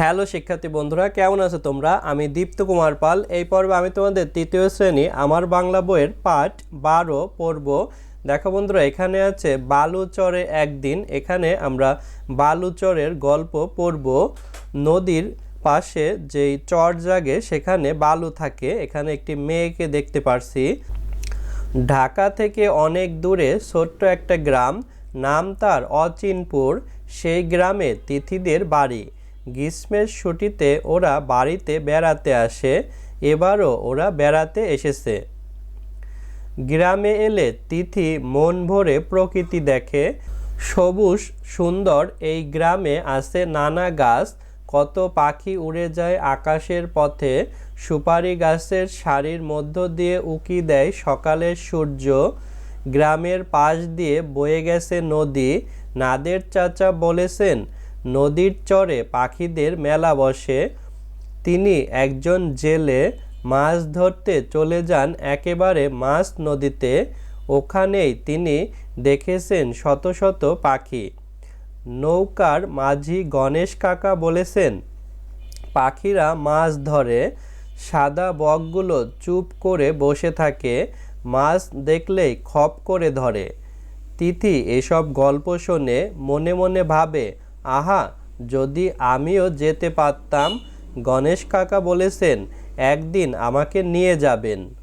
Hello শিক্ষার্থী বন্ধুরা, কেমন আছো তোমরা? আমি দীপ্ত কুমার পাল। এই পর্বে আমি তোমাদের তৃতীয় শ্রেণি আমার বাংলা বইয়ের পাঠ বারো পড়ব। দেখো বন্ধুরা, এখানে আছে বালুচরে একদিন। এখানে আমরা বালুচরের গল্প পড়ব। নদীর পাশে যেই চর জাগে, সেখানে বালু থাকে। এখানে একটি মেয়েকে দেখতে পারছি। ঢাকা থেকে অনেক দূরে ছোট্ট একটা গ্রাম। নাম তার অচিনপুর। সেই গ্রামে তিথিদের বাড়ি। গ্রীষ্মের ছুটিতে ওরা বাড়িতে বেড়াতে আসে, এবারও ওরা বেড়াতে এসেছে। গ্রামে এলে তিথি মন ভরে প্রকৃতি দেখে। সবুজ, সুন্দর এই গ্রামে আছে নানা গাছ, কত পাখি উড়ে যায় আকাশের পথে। সুপারি গাছের সারির মধ্য দিয়ে উকি দেয় সকালের সূর্য। গ্রামের পাশ দিয়ে বয়ে গেছে নদী। নাদের চাচা বলেছেন নদীর চরে পাখিদের মেলা বসে। তিনি একজন জেলে মাছ ধরতে চলে যান একেবারে মাছ নদীতে। ওখানেই তিনি দেখেছেন শত শত পাখি। নৌকার মাঝি গণেশ কাকা বলেছেন, পাখিরা মাছ ধরে, সাদা বকগুলো চুপ করে বসে থাকে, মাছ দেখলেই খপ করে ধরে। তিথি এসব গল্প শুনে মনে মনে ভাবে আহা, যদি আমিও যেতে পারতাম, গণেশ কাকা বলেছেন, একদিন আমাকে নিয়ে যাবেন।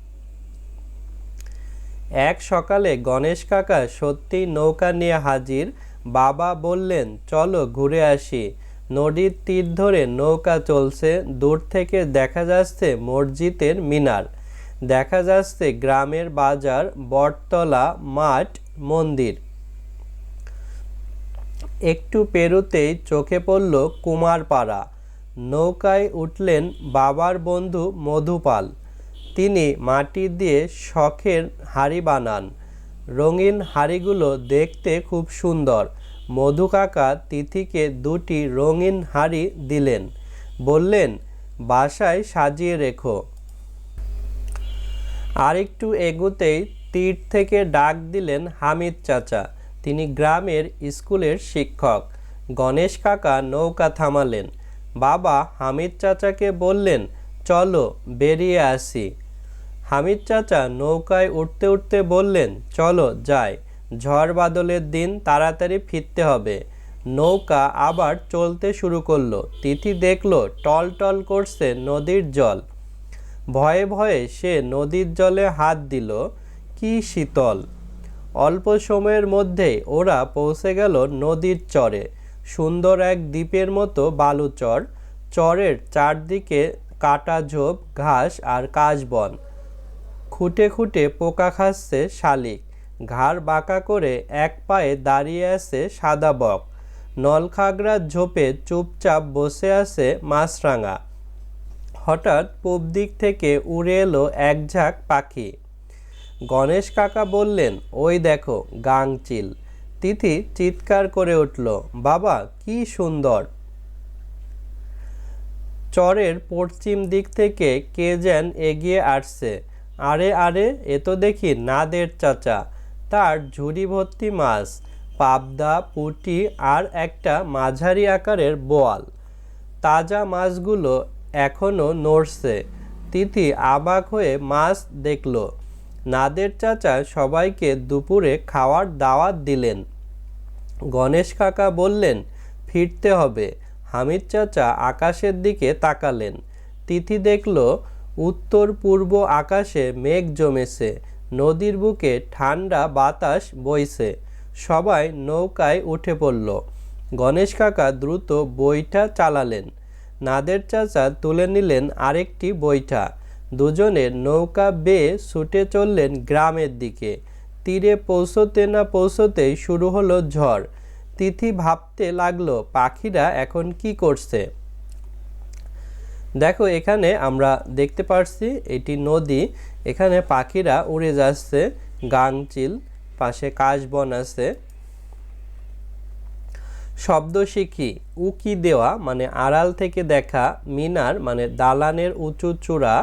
এক সকালে গণেশ কাকা সত্যিই নৌকা নিয়ে হাজির। বাবা বললেন, চলো ঘুরে আসি। নদীর তীর ধরে নৌকা চলছে। দূর থেকে দেখা যাচ্ছে মসজিদের মিনার। দেখা যাচ্ছে গ্রামের বাজার, বটতলা, মাঠ, মন্দির। একটু পেরুতেই চোখে পড়ল কুমারপাড়া। নৌকায় উঠলেন বাবার বন্ধু মধুপাল। তিনি মাটি দিয়ে শখের হাড়ি বানান। রঙিন হাড়িগুলো দেখতে খুব সুন্দর। মধু কাকা তিথিকে দুটি রঙিন হাড়ি দিলেন। বললেন, বাসায় সাজিয়ে রেখো। আরেকটু এগুতেই তীর থেকে ডাক দিলেন হামিদ চাচা। তিনি গ্রামের স্কুলের শিক্ষক। গণেশ কাকা নৌকা থামালেন। বাবা হামিদ চাচাকে বললেন, চলো বেরিয়ে আসি। হামিদ চাচা নৌকায় উঠতে উঠতে বললেন, চলো যাই। ঝড় বাদলের দিন তাড়াতাড়ি ফিরতে হবে। নৌকা আবার চলতে শুরু করল। তিথি দেখল টল টল করছে নদীর জল। ভয়ে ভয়ে সে নদীর জলে হাত দিল, কি শীতল! অল্প সময়ের মধ্যেই ওরা পৌঁছে গেল নদীর চরে। সুন্দর এক দ্বীপের মতো বালুচর চরের চারদিকে কাটা ঝোপ, ঘাস আর কাশবন। খুঁটে খুঁটে পোকা খাচ্ছে শালিক। ঘাড় বাঁকা করে এক পায়ে দাঁড়িয়ে আছে সাদা বক। নলখাগড়ার ঝোপে চুপচাপ বসে আছে মাছরাঙা। হঠাৎ পূব দিক থেকে উড়ে এলো এক ঝাঁক পাখি। গণেশ কাকা বললেন, ওই দেখো গাংচিল তিথি চিৎকার করে উঠল, বাবা, কি সুন্দর! চরের পশ্চিম দিক থেকে কে যেন এগিয়ে আসছে। আরে আরে, এ তো দেখি নাদের চাচা, তার ঝুড়ি ভর্তি মাছ, পাবদা, পুঁটি আর একটা মাঝারি আকারের বোয়াল। তাজা মাছগুলো এখনও নড়ছে। তিথি আবাক হয়ে মাছ দেখল। নাদের চাচা সবাইকে দুপুরে খাওয়ার দাওয়াত দিলেন। গণেশ কাকা বললেন, ফিরতে হবে। হামিদ চাচা আকাশের দিকে তাকালেন। তিথি দেখল, উত্তর পূর্ব আকাশে মেঘ জমেছে, নদীর বুকে ঠান্ডা বাতাস বইছে, সবাই নৌকায় উঠে পড়ল। গণেশ কাকা দ্রুত বইটা চালালেন। নাদের চাচা তুলে নিলেন আরেকটি বইটা। দুজনের নৌকা বেয়ে ছুটে চললেন গ্রামের দিকে। তীরে পৌঁছতে না পৌঁছতেই শুরু হলো ঝড়। তিথি ভাবতে লাগল, পাখিরা এখন কি করছে? দেখো, এখানে আমরা দেখতে পারছি এটি নদী। এখানে পাখিরা উড়ে যাচ্ছে, গাংচিল, পাশে কাশবন আছে। শব্দ শিখি, উকি দেওয়া মানে আড়াল থেকে দেখা, মিনার মানে দালানের উঁচু চূড়া।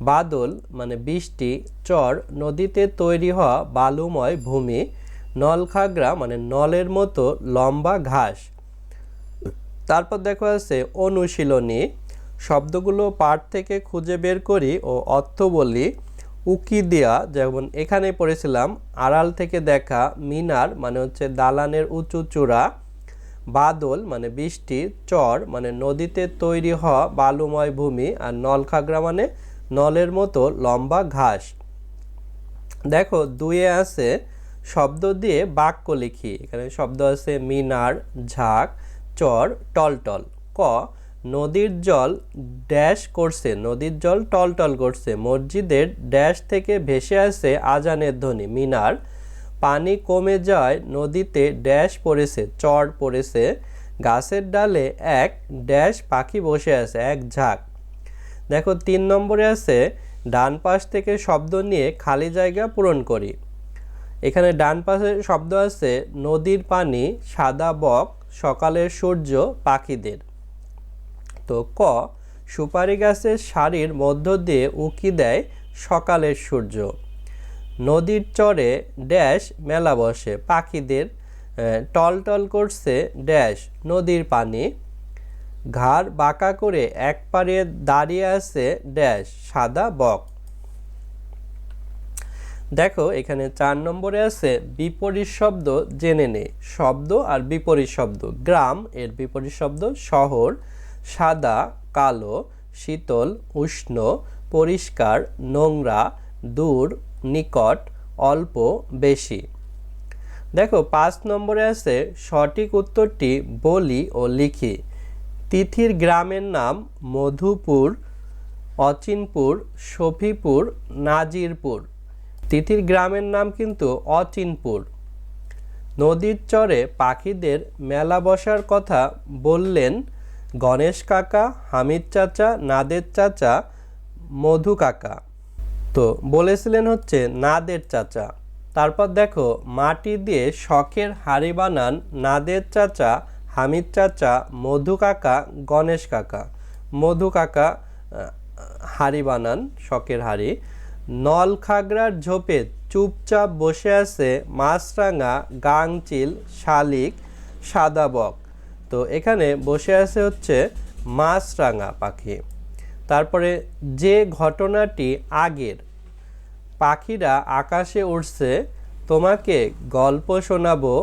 বাদল মানে বৃষ্টি, চর, নদীতে তৈরি হওয়া বালুময় ভূমি, নলখাগড়া মানে নলের মতো লম্বা ঘাস। তারপর দেখো আছে অনুশীলনী। শব্দগুলো পাঠ থেকে খুঁজে বের করি ও অর্থ বলি। উকি দেয়া, যেমন এখানে পড়েছিলাম, আড়াল থেকে দেখা, মিনার মানে হচ্ছে দালানের উঁচু চূড়া। বাদল মানে বৃষ্টি, চর মানে নদীতে তৈরি হওয়া বালুময় ভূমি, আর নলখাগড়া মানে নলের মতো লম্বা ঘাস। দেখো, দুয়ে আছে শব্দ দিয়ে বাক্য লিখি। এখানে শব্দ আছে মিনার, ঝাঁক, চর, টলটল। ক, নদীর জল ড্যাশ করছে, নদীর জল টলটল করছে, মসজিদের ড্যাশ থেকে ভেসে আসে আজানের ধ্বনি, মিনার। পানি কমে যায়, নদীতে ড্যাশ পড়েছে, চর পড়েছে, গাছের ডালে এক ড্যাশ পাখি বসে আছে, এক ঝাঁক। দেখো তিন নম্বরে আছে ডান পাশ থেকে শব্দ নিয়ে খালি জায়গা পূরণ করি। এখানে ডান পাশে শব্দ আছে নদীর পানি সাদা বক সকালের সূর্য পাখিদের। তো ক সুপারি গাছের শাড়ির মধ্য দিয়ে উকি দেয় সকালের সূর্য। নদীর চরে ড্যাশ মেলা বসে পাখিদের আহ, টলটল করছে ড্যাশ নদীর পানি। ঘাড় বাঁকা করে এক পারে দাঁড়িয়ে আছে ড্যাশ, সাদা বক। দেখো, এখানে চার নম্বরে আছে বিপরীত শব্দ জেনে নে। শব্দ আর বিপরীত শব্দ। গ্রাম, এর বিপরীত শব্দ শহর। সাদা, কালো, শীতল, উষ্ণ, পরিষ্কার, নোংরা, দূর, নিকট, অল্প, বেশি। দেখো, পাঁচ নম্বরে আছে সঠিক উত্তরটি বলি ও লিখি। তিথির গ্রামের নাম মধুপুর, অচিনপুর, শফিপুর, নাজিরপুর। তিথির গ্রামের নাম কিন্তু অচিনপুর। নদীর চরে পাখিদের মেলা বসার কথা বললেন গণেশ কাকা, হামিদ চাচা, নাদের চাচা, মধু কাকা। তো বলেছিলেন হচ্ছে নাদের চাচা। তারপর দেখো, মাটি দিয়ে শখের হাড়ি বানান নাদের চাচা হামিদ চাচা, মধু কাকা, গণেশ কাকা। মধু কাকা, হাড়ি বানান, শখের হাড়ি। নলখাগড়ার ঝোপে চুপচাপ বসে আছে মাছরাঙা, গাংচিল, শালিক সাদাবক তো এখানে বসে আছে হচ্ছে মাছরাঙা পাখি। তারপরে যে ঘটনাটি আগের, পাখিরা আকাশে উড়ছে, তোমাকে গল্প শোনাবো,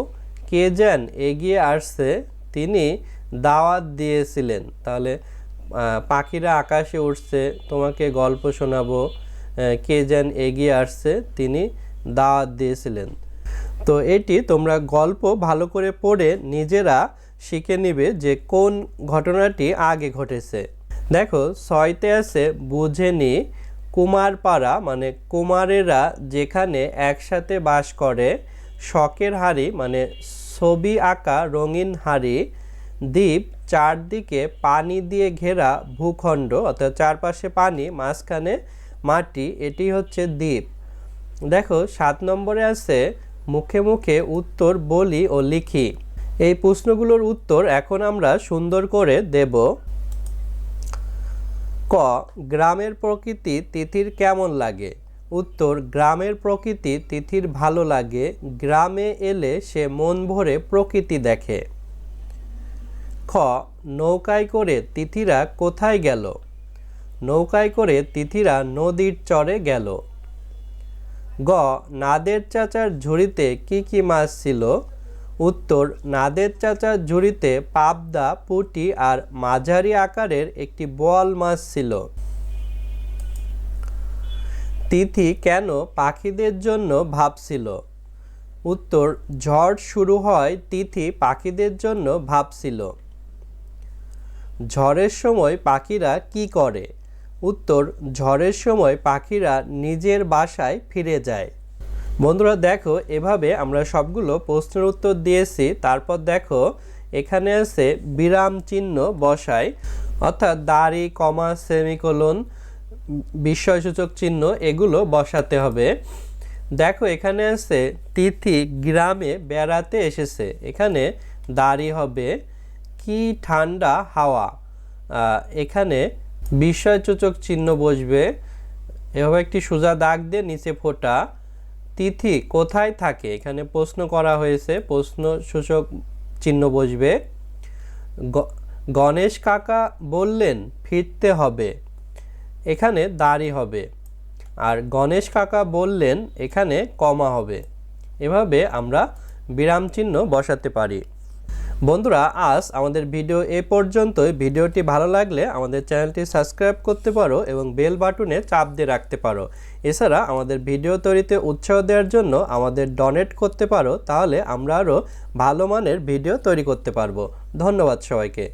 কে যেন এগিয়ে আসছে তিনি দাওয়াত দিয়েছিলেন। তাহলে পাখিরা আকাশে উঠছে তোমাকে গল্প শোনাবো কে যেন এগিয়ে আসছে, তিনি দাওয়াত দিয়েছিলেন। তো এটি তোমরা গল্প ভালো করে পড়ে নিজেরা শিখে নিবে যে কোন ঘটনাটি আগে ঘটেছে। দেখো, ছয়তে আছে বুঝেনি কুমারপাড়া মানে কুমারেরা যেখানে একসাথে বাস করে, শখের হাড়ি মানে ছবি আঁকা রঙিন হাড়ি, দ্বীপ চারদিকে পানি দিয়ে ঘেরা ভূখণ্ড, অর্থাৎ চারপাশে পানি, মাঝখানে মাটি, এটি হচ্ছে দ্বীপ। দেখো, সাত নম্বরে আছে, মুখে মুখে উত্তর বলি ও লিখি। এই প্রশ্নগুলোর উত্তর এখন আমরা সুন্দর করে দেব। ক, গ্রামের প্রকৃতি তিথির কেমন লাগে? উত্তর, গ্রামের প্রকৃতি তিথির ভালো লাগে, গ্রামে এলে সে মন ভরে প্রকৃতি দেখে। খ, নৌকায় করে তিথিরা কোথায় গেল? নৌকায় করে তিথিরা নদীর চরে গেল। গ, নাদের চাচার ঝুড়িতে কি কি মাছ ছিল? উত্তর, নাদের চাচার ঝুড়িতে পাবদা, পুঁটি আর মাঝারি আকারের একটি বোয়াল মাছ ছিল। তিথি কেন পাখিদের জন্য ভাবছিল? উত্তর, ঝড় শুরু হয় তিথি পাখিদের জন্য ভাবছিল। ঝড়ের সময় পাখিরা কি করে? উত্তর, ঝড়ের সময় পাখিরা নিজের বাসায় ফিরে যায়। বন্ধুরা, দেখো, এভাবে আমরা সবগুলো প্রশ্নের উত্তর দিয়েছি। তারপর দেখো, এখানে আছে বিরাম চিহ্ন বসাই অর্থাৎ দাড়ি, কমা, সেমিকোলন বিস্ময়সূচক চিহ্ন এগুলো বসাতে হবে। দেখো এখানে আছে, তিথি গ্রামে বেড়াতে এসেছে। এখানে দাড়ি হবে, কি ঠান্ডা হাওয়া। এখানে বিস্ময়সূচক চিহ্ন বসবে। এভাবে একটি সোজা দাগ দিয়ে নিচে ফোটা। তিথি কোথায় থাকে? এখানে প্রশ্ন করা হয়েছে প্রশ্ন সূচক চিহ্ন বসবে। গণেশ কাকা বললেন ফিরতে হবে। এখানে দাড়ি হবে। আর গণেশ কাকা বললেন, এখানে কমা হবে। এভাবে আমরা বিরাম চিহ্ন বসাতে পারি। বন্ধুরা, আজ আমাদের ভিডিও এ পর্যন্তই। ভিডিওটি ভালো লাগলে আমাদের চ্যানেলটি সাবস্ক্রাইব করতে পারো এবং বেল বাটনে চাপ দিয়ে রাখতে পারো। এছাড়া আমাদের ভিডিও তৈরিতে উৎসাহ দেওয়ার জন্য আমাদের ডোনেট করতে পারো, তাহলে আমরা আরও ভালো মানের ভিডিও তৈরি করতে পারব। ধন্যবাদ সবাইকে।